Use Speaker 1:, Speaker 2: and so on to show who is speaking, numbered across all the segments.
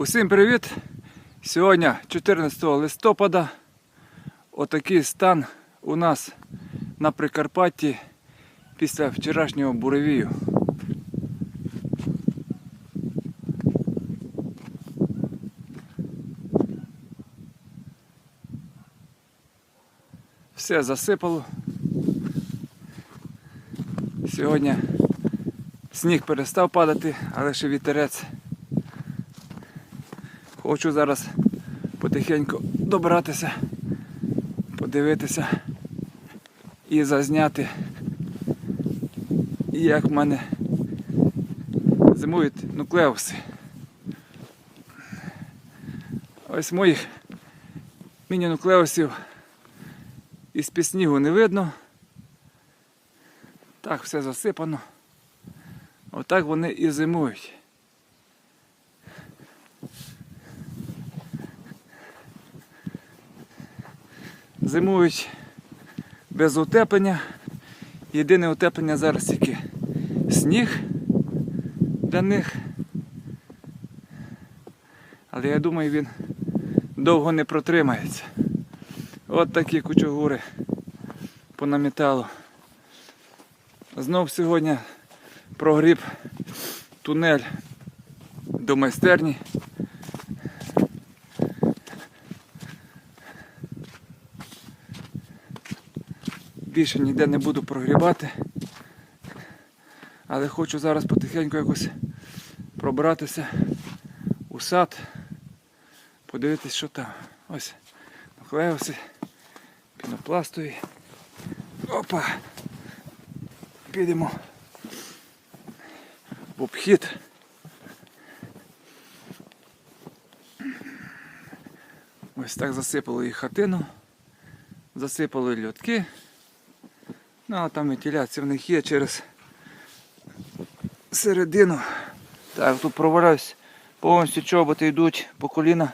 Speaker 1: Усім привіт! Сьогодні 14 листопада. Отакий стан у нас на Прикарпатті після вчорашнього буревію. Все засипало. Сьогодні сніг перестав падати, але ще вітерець. Хочу зараз потихеньку добратися, подивитися і зазняти, як в мене зимують нуклеуси. Ось моїх міні-нуклеусів із під снігу не видно. Так все засипано. Отак вони і зимують. Зимують без утеплення. Єдине утеплення зараз тільки сніг для них. Але я думаю, він довго не протримається. От такі кучугури по наміталу. Знов сьогодні прогріб тунель до майстерні. Більше ніде не буду прогрібати. Але хочу зараз потихеньку якось пробратися у сад, подивитись, що там. Ось нуклеуси, пінопластові. Опа! Підемо в обхід. Ось так засипали і хатину, засипали льотки. Ну, а там вентиляція в них є через середину. Так, тут проваляюсь, повністю чоботи йдуть по коліна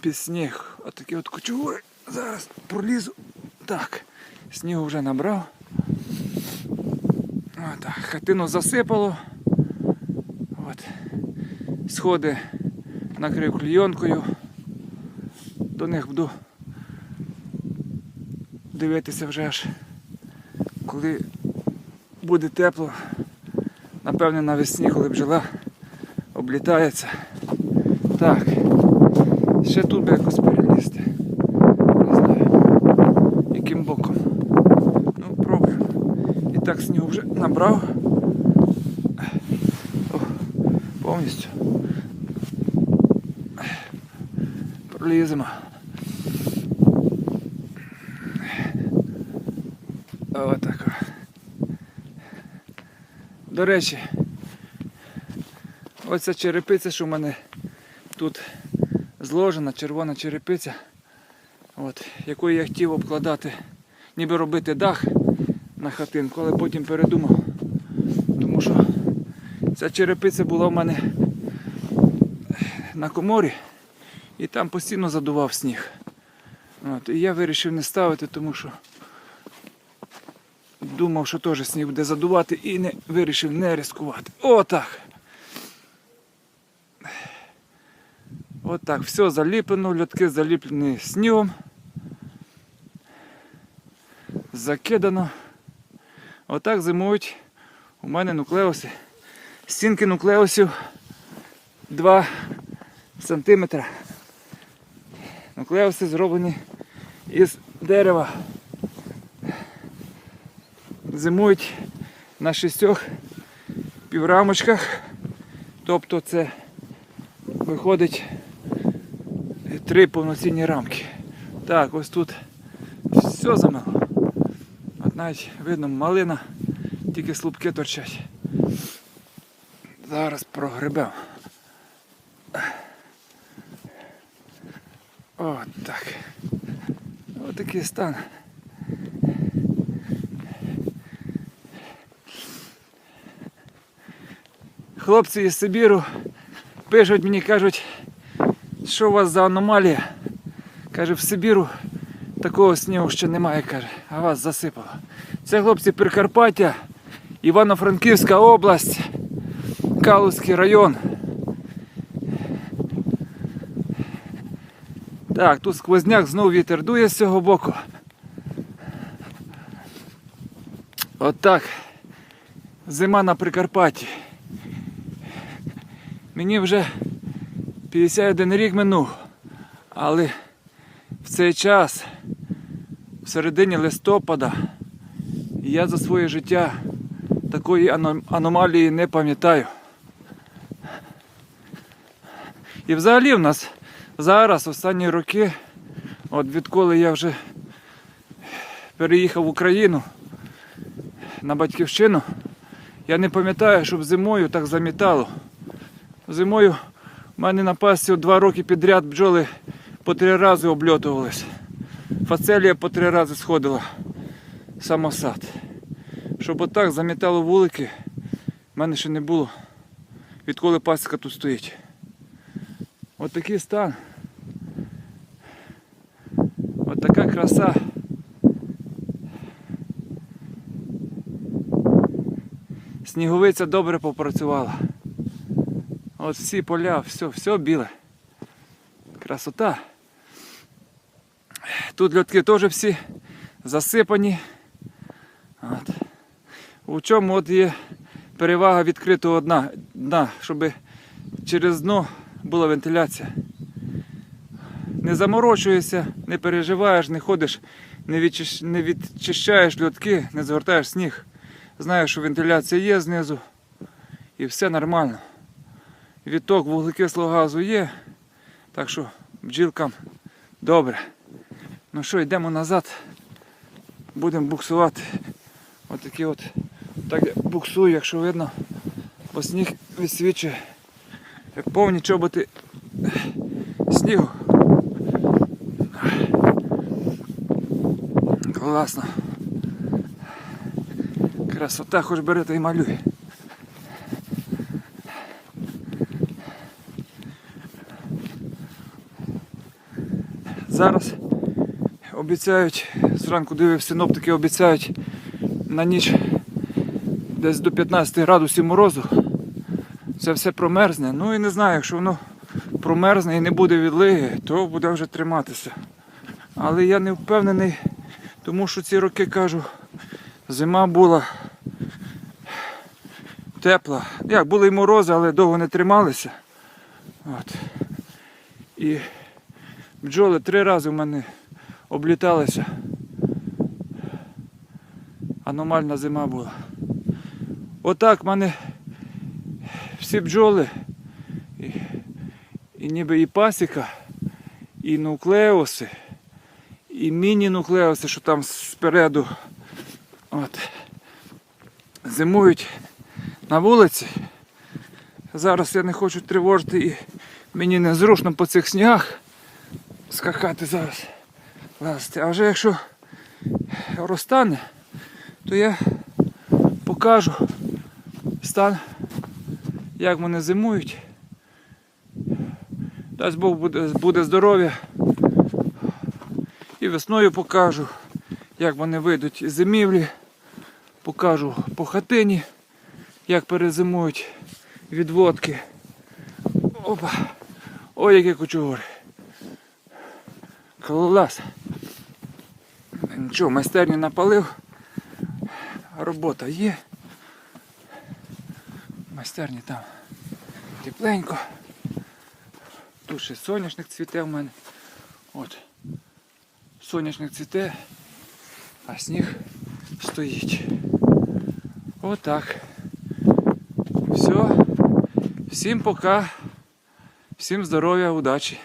Speaker 1: під сніг. Отакі от кучугури. Зараз пролізу. Так, снігу вже набрав. Отак, хатину засипало. От. Сходи накрив клійонкою. До них буду дивитися вже аж коли буде тепло. Напевне навесні, коли бджола облітається. Так. Ще тут би якось перелізти. Не знаю. Яким боком. Ну, пробуємо. І так снігу вже набрав. О, повністю. Проліземо. Отак. До речі, оця черепиця, що в мене тут зложена, червона черепиця, от, якою я хотів обкладати, ніби робити дах на хатинку, але потім передумав. Тому що ця черепиця була в мене на коморі і там постійно задував сніг. От, і я вирішив не ставити, тому що думав, що теж сніг буде задувати і не вирішив не ризикувати. Отак. Отак, все заліплено, льотки заліплені снігом. Закидано. Отак зимують у мене нуклеуси. Стінки нуклеусів 2 см. Нуклеуси зроблені із дерева зимують на шістьох піврамочках. Тобто це виходить три повноцінні рамки. Так, ось тут все замило. От навіть видно малина, тільки слупки торчать. Зараз прогребемо. От так. Ось такий стан. Хлопці із Сибіру пишуть мені, кажуть, що у вас за аномалія. Каже, в Сибіру такого снігу ще немає, каже, а вас засипало. Це хлопці Прикарпаття, Івано-Франківська область, Калузький район. Так, тут сквозняк, знов вітер дує з цього боку. Отак. Зима на Прикарпатті. Мені вже 51 рік минув, але в цей час, в середині листопада, я за своє життя такої аномалії не пам'ятаю. І взагалі в нас зараз, останні роки, от відколи я вже переїхав в Україну на батьківщину, я не пам'ятаю, щоб зимою так замітало. Зимою в мене на пасі два роки підряд бджоли по три рази обльотувались. Фацелія по три рази сходила самосад. Щоб отак замітало вулики, в мене ще не було, відколи пасіка тут стоїть. От такий стан. От така краса. Сніговиця добре попрацювала. От всі поля, все, все біле. Красота. Тут льотки теж всі засипані. От. У чому от є перевага відкритого дна, дна, щоб через дно була вентиляція. Не заморочуєшся, не переживаєш, не ходиш, не, відчищ... не відчищаєш льотки, не згортаєш сніг. Знаєш, що вентиляція є знизу і все нормально. Відток вуглекислого газу є, так що бджілкам добре. Ну що, йдемо назад, будемо буксувати. Отакі от, так буксую, якщо видно, бо сніг відсвічує. Повні чоботи снігу. Класно. Красота, хоч бери та й малюй. Зараз обіцяють, зранку дивився, синоптики обіцяють на ніч десь до 15 градусів морозу. Це все промерзне. Ну і не знаю, якщо воно промерзне і не буде відлиги, то буде вже триматися. Але я не впевнений, тому що ці роки кажу, зима була тепла. Як були й морози, але довго не трималися. От. І бджоли три рази в мене обліталися. Аномальна зима була. Отак в мене всі бджоли, і, і ніби і пасіка, і нуклеуси, і міні-нуклеуси, що там спереду от, зимують на вулиці. Зараз я не хочу тривожити і мені незручно по цих снігах скакати зараз. лазити. А вже якщо розтане, то я покажу стан, як вони зимують. Дасть Бог буде, буде здоров'я. І весною покажу, як вони вийдуть із зимівлі. Покажу по хатині, як перезимують відводки. Опа! Ой, які кучугури. Клас. Нічого, майстерню напалив. Робота є. Майстерні там тепленько. Тут ще соняшник цвіте в мене. От. Соняшник цвіте, а сніг стоїть. Отак. Все. Всім пока. Всім здоров'я, удачі.